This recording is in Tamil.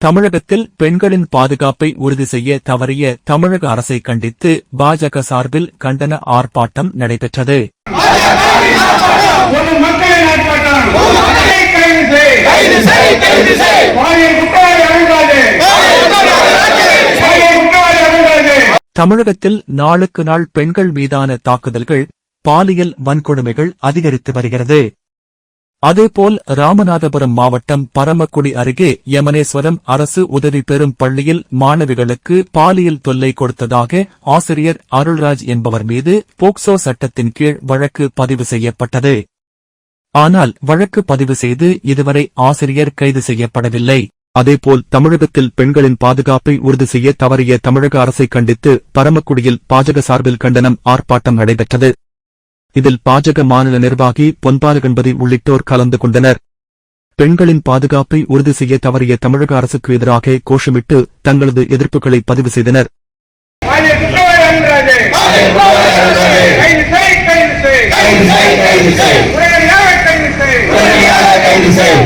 தமிழகத்தில் பெண்களின் பாதுகாப்பை உறுதி செய்ய தவறிய தமிழக அரசை கண்டித்து பாஜக சார்பில் கண்டன ஆர்ப்பாட்டம் நடைபெற்றது. தமிழகத்தில் நாளுக்கு நாள் பெண்கள் மீதான தாக்குதல்கள் பாலியல் வன்கொடுமைகள் அதிகரித்து வருகிறது. அதேபோல் ராமநாதபுரம் மாவட்டம் பரமக்குடி அருகே யமனேஸ்வரம் அரசு உதவி பெறும் பள்ளியில் மாணவிகளுக்கு பாலியல் தொல்லை கொடுத்ததாக ஆசிரியர் அருள்ராஜ் என்பவர் மீது போக்சோ சட்டத்தின் கீழ் வழக்கு பதிவு செய்யப்பட்டது. ஆனால் வழக்கு பதிவு செய்து இதுவரை ஆசிரியர் கைது செய்யப்படவில்லை. அதேபோல் தமிழகத்தில் பெண்களின் பாதுகாப்பை உறுதி செய்ய தவறிய தமிழக அரசை கண்டித்து பரமக்குடியில் பாஜக சார்பில் கண்டனம் ஆர்ப்பாட்டம் நடைபெற்றது. இதில் பாஜக மாநில நிர்வாகி பொன்பாலகண்பதி உள்ளிட்டோர் கலந்து கொண்டனர். பெண்களின் பாதுகாப்பை உறுதி செய்ய தவறிய தமிழக அரசுக்கு எதிராக கோஷமிட்டு தங்களது எதிர்ப்புகளை பதிவு செய்தனர். கைது செய்